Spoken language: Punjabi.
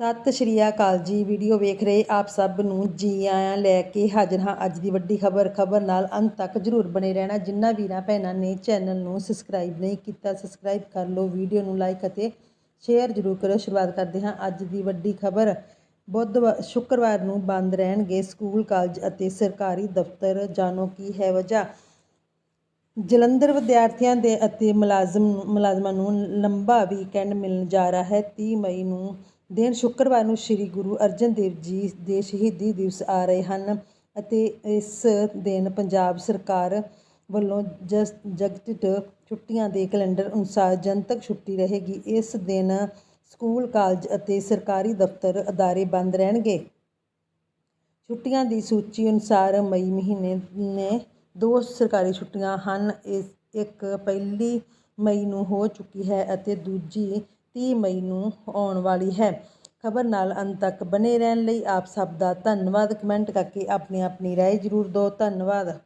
ਸਤਿ ਸ਼੍ਰੀ ਅਕਾਲ ਜੀ। ਵੀਡੀਓ ਵੇਖ ਰਹੇ ਆਪ ਸਭ ਨੂੰ ਜੀ ਆਇਆਂ ਲੈ ਕੇ ਹਾਜ਼ਰ ਹਾਂ ਅੱਜ ਦੀ ਵੱਡੀ ਖਬਰ। ਖਬਰ ਨਾਲ ਅੰਤ ਤੱਕ ਜਰੂਰ ਬਣੇ ਰਹਿਣਾ। ਜਿੰਨਾ ਵੀਰਾਂ ਭੈਣਾਂ ਨੇ ਚੈਨਲ ਨੂੰ ਸਬਸਕ੍ਰਾਈਬ ਨਹੀਂ ਕੀਤਾ, ਸਬਸਕ੍ਰਾਈਬ ਕਰ ਲਓ, ਵੀਡੀਓ ਨੂੰ ਲਾਈਕ ਅਤੇ ਸ਼ੇਅਰ ਜਰੂਰ ਕਰੋ। ਸ਼ੁਰੂਆਤ ਕਰਦੇ ਹਾਂ ਅੱਜ ਦੀ ਵੱਡੀ ਖਬਰ। ਬੁੱਧਵਾਰ ਸ਼ੁੱਕਰਵਾਰ ਨੂੰ ਬੰਦ ਰਹਿਣਗੇ ਸਕੂਲ, ਕਾਲਜ ਅਤੇ ਸਰਕਾਰੀ ਦਫ਼ਤਰ। ਜਾਣੋ ਕੀ ਹੈ ਵਜ੍ਹਾ? ਜਲੰਧਰ ਵਿਦਿਆਰਥੀਆਂ ਦੇ ਅਤੇ ਮੁਲਾਜ਼ਮ, ਮੁਲਾਜ਼ਮਾਂ ਨੂੰ ਲੰਬਾ ਵੀਕਐਂਡ ਮਿਲਣ ਜਾ ਰਿਹਾ ਹੈ। 30 ਮਈ ਨੂੰ ਦਿਨ ਸ਼ੁੱਕਰਵਾਰ ਨੂੰ ਸ੍ਰੀ ਗੁਰੂ ਅਰਜਨ ਦੇਵ ਜੀ ਦੇ ਸ਼ਹੀਦੀ ਦਿਵਸ ਆ ਰਹੇ ਹਨ ਅਤੇ ਇਸ ਦਿਨ ਪੰਜਾਬ ਸਰਕਾਰ ਵੱਲੋਂ ਜਸ ਜਗਤਿਟ ਛੁੱਟੀਆਂ ਦੇ ਕੈਲੰਡਰ ਅਨੁਸਾਰ ਜਨਤਕ ਛੁੱਟੀ ਰਹੇਗੀ। ਇਸ ਦਿਨ ਸਕੂਲ, ਕਾਲਜ ਅਤੇ ਸਰਕਾਰੀ ਦਫ਼ਤਰ ਅਦਾਰੇ ਬੰਦ ਰਹਿਣਗੇ। ਛੁੱਟੀਆਂ ਦੀ ਸੂਚੀ ਅਨੁਸਾਰ ਮਈ ਮਹੀਨੇ ਨੇ ਦੋ ਸਰਕਾਰੀ ਛੁੱਟੀਆਂ ਹਨ। ਇਸ, ਇੱਕ ਪਹਿਲੀ ਮਈ ਨੂੰ ਹੋ ਚੁੱਕੀ ਹੈ ਅਤੇ ਦੂਜੀ 30 ਮਈ ਨੂੰ ਆਉਣ ਵਾਲੀ ਹੈ। ਖਬਰ ਨਾਲ ਅੰਤ ਤੱਕ ਬਨੇ ਰਹਿਣ ਲਈ ਆਪ ਸਭ ਦਾ ਧੰਨਵਾਦ। ਕਮੈਂਟ ਕਰਕੇ ਆਪਣੀ ਆਪਣੀ ਰਾਏ ਜ਼ਰੂਰ ਦਿਓ। ਧੰਨਵਾਦ।